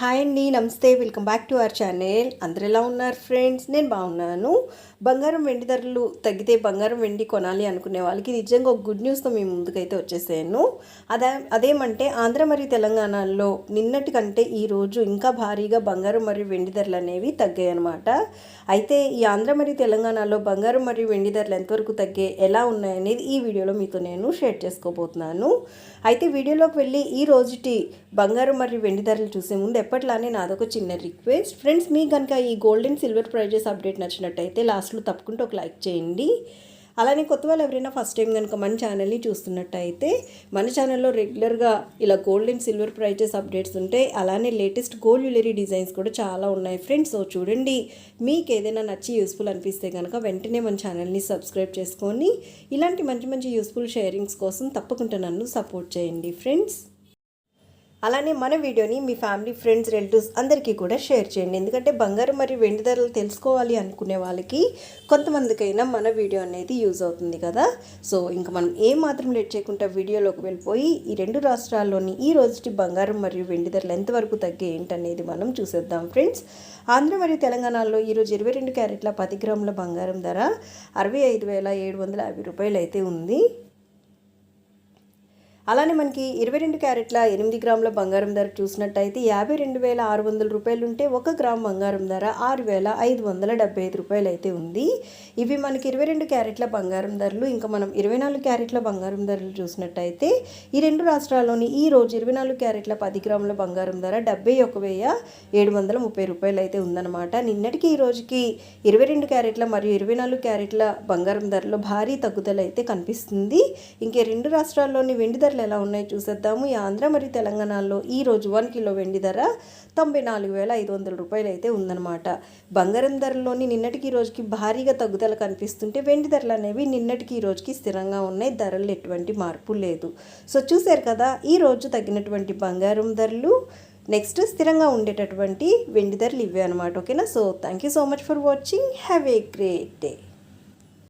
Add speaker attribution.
Speaker 1: Hi అండి నమస్తే. Welcome back to our channel అందరు ఎలా ఉన్నారు ఫ్రెండ్స్ నేను బాగున్నాను. బంగారం వెండి ధరలు తగ్గితే బంగారం వెండి కొనాలి అనుకునే వాళ్ళకి నిజంగా ఒక గుడ్ న్యూస్తో మీ ముందుకైతే వచ్చేసాను. అదే అదేమంటే ఆంధ్ర మరియు తెలంగాణలో నిన్నటి కంటే ఈరోజు ఇంకా భారీగా బంగారం మరియు వెండి ధరలు అనేవి తగ్గాయి అనమాట అయితే ఈ ఆంధ్ర మరియు తెలంగాణలో బంగారం మరియు వెండి ధరలు ఎంతవరకు తగ్గాయి ఎలా ఉన్నాయనేది ఈ వీడియోలో మీతో నేను షేర్ చేసుకోబోతున్నాను. అయితే వీడియోలోకి వెళ్ళి ఈ రోజుటి బంగారం మరియు వెండి ధరలు చూసే ముందు ఎప్పట్లానే నాదొక చిన్న రిక్వెస్ట్. ఫ్రెండ్స్ మీకు కనుక ఈ gold and silver prizes update నచ్చినట్టయితే లాస్ట్లో తప్పకుండా ఒక లైక్ చేయండి. అలానే కొత్త వాళ్ళు ఎవరైనా ఫస్ట్ టైం కనుక మన ఛానల్ని చూస్తున్నట్టయితే మన ఛానల్లో రెగ్యులర్గా ఇలా gold and silver prizes updates ఉంటాయి అలానే లేటెస్ట్ గోల్డ్ జ్యువెలరీ డిజైన్స్ కూడా చాలా ఉన్నాయి ఫ్రెండ్స్. సో చూడండి మీకు ఏదైనా నచ్చి యూస్ఫుల్ అనిపిస్తే కనుక వెంటనే మన ఛానల్ని సబ్స్క్రైబ్ చేసుకొని ఇలాంటి మంచి మంచి యూస్ఫుల్ షేరింగ్స్ కోసం తప్పకుండా నన్ను సపోర్ట్ చేయండి ఫ్రెండ్స్. అలానే మన వీడియోని మీ ఫ్యామిలీ ఫ్రెండ్స్ రిలేటివ్స్ అందరికీ కూడా షేర్ చేయండి. ఎందుకంటే బంగారం మరియు వెండి ధరలు తెలుసుకోవాలి అనుకునే వాళ్ళకి కొంతమందికైనా మన వీడియో అనేది యూజ్ అవుతుంది కదా. సో ఇంకా మనం ఏ మాత్రం లేట్ చేయకుండా వీడియోలోకి వెళ్ళిపోయి ఈ రెండు రాష్ట్రాల్లోని ఈ రోజుటి బంగారం మరియు వెండి ధరలు ఎంతవరకు తగ్గే ఏంటనేది మనం చూసేద్దాం ఫ్రెండ్స్. ఆంధ్ర మరియు తెలంగాణలో ఈరోజు ఇరవై రెండు క్యారెట్ల పది గ్రాముల బంగారం ధర అరవై ఐదు వేల ఏడు వందల యాభై రూపాయలు అయితే ఉంది. అలానే మనకి ఇరవై రెండు క్యారెట్ల ఎనిమిది గ్రాముల బంగారం ధర చూసినట్టయితే యాభై రెండు వేల ఆరు వందల రూపాయలు ఉంటే ఒక గ్రామ్ బంగారం ధర ఆరు వేల ఐదు వందల డెబ్బై ఐదు రూపాయలు అయితే ఉంది. ఇవి మనకి ఇరవై రెండు క్యారెట్ల బంగారం ధరలు ఇంకా మనం ఇరవై నాలుగు క్యారెట్ల బంగారం ధరలు చూసినట్టయితే ఈ రెండు రాష్ట్రాల్లోని ఈ రోజు ఇరవై నాలుగు క్యారెట్ల పది గ్రాముల బంగారం ధర డెబ్బై ఒక వెయ్యి ఏడు వందల ముప్పై రూపాయలు అయితే ఉందన్నమాట. నిన్నటికి ఈ రోజుకి ఇరవై రెండు క్యారెట్ల మరియు ఇరవై నాలుగు క్యారెట్ల బంగారం ధరలో భారీ తగ్గుదల అయితే కనిపిస్తుంది. ఇంకే రెండు రాష్ట్రాల్లోని వెండి ధరలు ధరలు ఎలా ఉన్నాయో చూసేద్దాము. ఈ ఆంధ్ర మరియు తెలంగాణలో ఈ రోజు వన్ కిలో వెండి ధర తొంభై నాలుగు వేల ఐదు వందల రూపాయలు అయితే ఉందన్నమాట. బంగారం ధరలోని నిన్నటికి ఈ రోజుకి భారీగా తగ్గుదల కనిపిస్తుంటే వెండి ధరలు అనేవి నిన్నటికి ఈ రోజుకి స్థిరంగా ఉన్నాయి. ధరలు ఎటువంటి మార్పు లేదు. సో చూశారు కదా ఈ రోజు తగ్గినటువంటి బంగారం ధరలు నెక్స్ట్ స్థిరంగా ఉండేటటువంటి వెండి ధరలు ఇవే అనమాట ఓకేనా? So thank you so much for watching. Have a great day.